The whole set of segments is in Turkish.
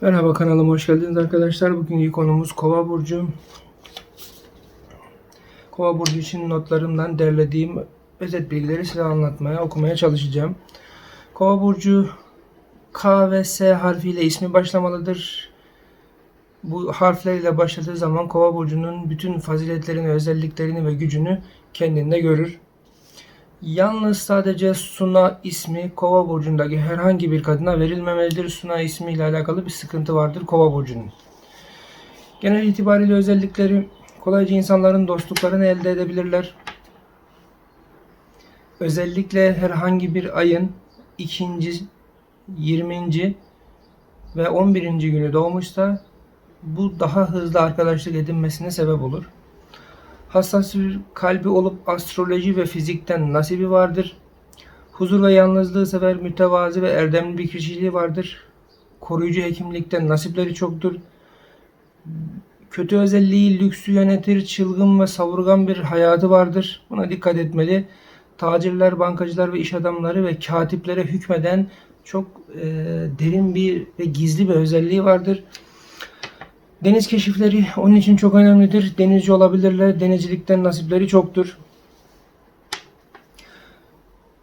Merhaba kanalıma hoş geldiniz arkadaşlar. Bugünkü konumuz Kova burcu. Kova burcu için notlarımdan derlediğim özet bilgileri size anlatmaya, okumaya çalışacağım. Kova burcu K ve S harfiyle ismi başlamalıdır. Bu harflerle başladığı zaman Kova burcunun bütün faziletlerini, özelliklerini ve gücünü kendinde görür. Yalnız sadece Suna ismi Kova burcundaki herhangi bir kadına verilmemelidir. Suna ismiyle alakalı bir sıkıntı vardır Kova burcunun. Genel itibariyle özellikleri kolayca insanların dostluklarını elde edebilirler. Özellikle herhangi bir ayın ikinci, 20. ve 11. günü doğmuşsa bu daha hızlı arkadaşlık edinmesine sebep olur. Hassas bir kalbi olup astroloji ve fizikten nasibi vardır. Huzur ve yalnızlığı sever, mütevazi ve erdemli bir kişiliği vardır. Koruyucu hekimlikten nasipleri çoktur. Kötü özelliği lüksü yönetir, çılgın ve savurgan bir hayatı vardır. Buna dikkat etmeli. Tacirler, bankacılar ve iş adamları ve katiplere hükmeden çok e, derin bir ve gizli bir özelliği vardır. Deniz keşifleri onun için çok önemlidir. Denizci olabilirler. Denizcilikten nasipleri çoktur.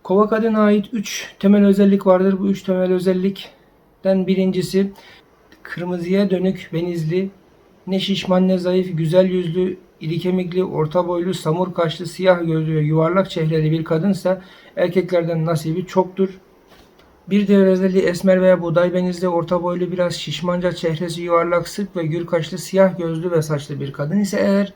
Kova kadına ait 3 temel özellik vardır. Bu 3 temel özellikten birincisi kırmızıya dönük benizli, ne şişman ne zayıf, güzel yüzlü, iri kemikli, orta boylu, samur kaşlı, siyah gözlü ve yuvarlak çehreli bir kadınsa erkeklerden nasibi çoktur. Bir diğer özelliği esmer veya buğday benizli, orta boylu, biraz şişmanca, çehresi yuvarlak, sık ve gür kaşlı, siyah gözlü ve saçlı bir kadın ise eğer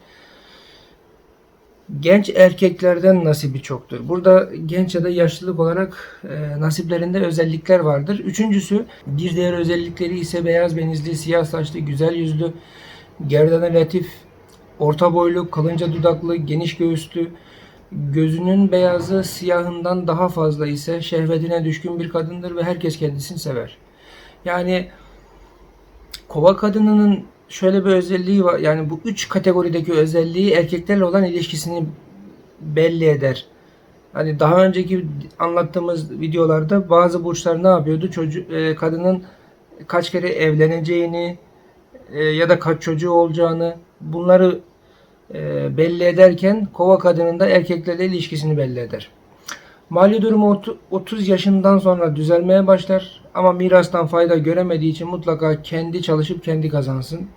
genç erkeklerden nasibi çoktur. Burada genç ya da yaşlılık olarak e, nasiplerinde özellikler vardır. Üçüncüsü bir diğer özellikleri ise beyaz benizli, siyah saçlı, güzel yüzlü, gerdanı latif, orta boylu, kalınca dudaklı, geniş göğüslü, Gözünün beyazı siyahından daha fazla ise şehvetine düşkün bir kadındır ve herkes kendisini sever. Yani kova kadınının şöyle bir özelliği var. Yani bu üç kategorideki özelliği erkeklerle olan ilişkisini belli eder. Hani daha önceki anlattığımız videolarda bazı burçlar ne yapıyordu? Çocuk, e, kadının kaç kere evleneceğini e, ya da kaç çocuğu olacağını bunları e, belli ederken kova kadının da erkeklerle ilişkisini belli eder. Mali durumu 30 yaşından sonra düzelmeye başlar ama mirastan fayda göremediği için mutlaka kendi çalışıp kendi kazansın.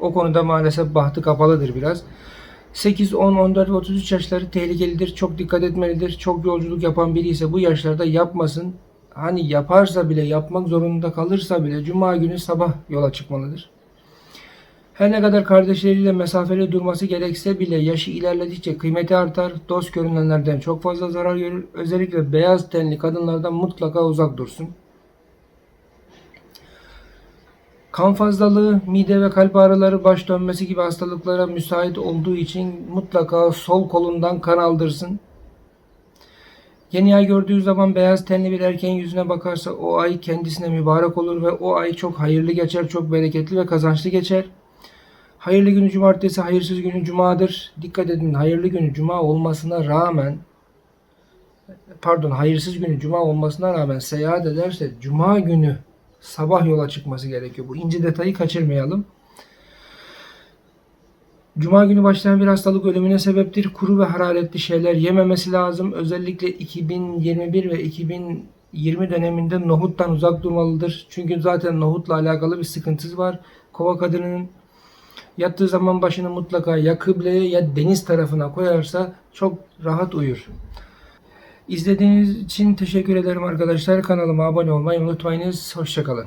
O konuda maalesef bahtı kapalıdır biraz. 8, 10, 14 ve 33 yaşları tehlikelidir. Çok dikkat etmelidir. Çok yolculuk yapan biri ise bu yaşlarda yapmasın. Hani yaparsa bile yapmak zorunda kalırsa bile cuma günü sabah yola çıkmalıdır. Her ne kadar kardeşleriyle mesafeli durması gerekse bile yaşı ilerledikçe kıymeti artar, dost görünenlerden çok fazla zarar görür. Özellikle beyaz tenli kadınlardan mutlaka uzak dursun. Kan fazlalığı, mide ve kalp ağrıları, baş dönmesi gibi hastalıklara müsait olduğu için mutlaka sol kolundan kan aldırsın. Yeni ay gördüğü zaman beyaz tenli bir erkeğin yüzüne bakarsa o ay kendisine mübarek olur ve o ay çok hayırlı geçer, çok bereketli ve kazançlı geçer. Hayırlı günü cumartesi, hayırsız günü cumadır. Dikkat edin hayırlı günü cuma olmasına rağmen pardon hayırsız günü cuma olmasına rağmen seyahat ederse cuma günü sabah yola çıkması gerekiyor. Bu ince detayı kaçırmayalım. Cuma günü başlayan bir hastalık ölümüne sebeptir. Kuru ve hararetli şeyler yememesi lazım. Özellikle 2021 ve 2020 döneminde nohuttan uzak durmalıdır. Çünkü zaten nohutla alakalı bir sıkıntısı var. Kova kadınının Yattığı zaman başını mutlaka ya kıbleye ya deniz tarafına koyarsa çok rahat uyur. İzlediğiniz için teşekkür ederim arkadaşlar. Kanalıma abone olmayı unutmayınız. Hoşçakalın.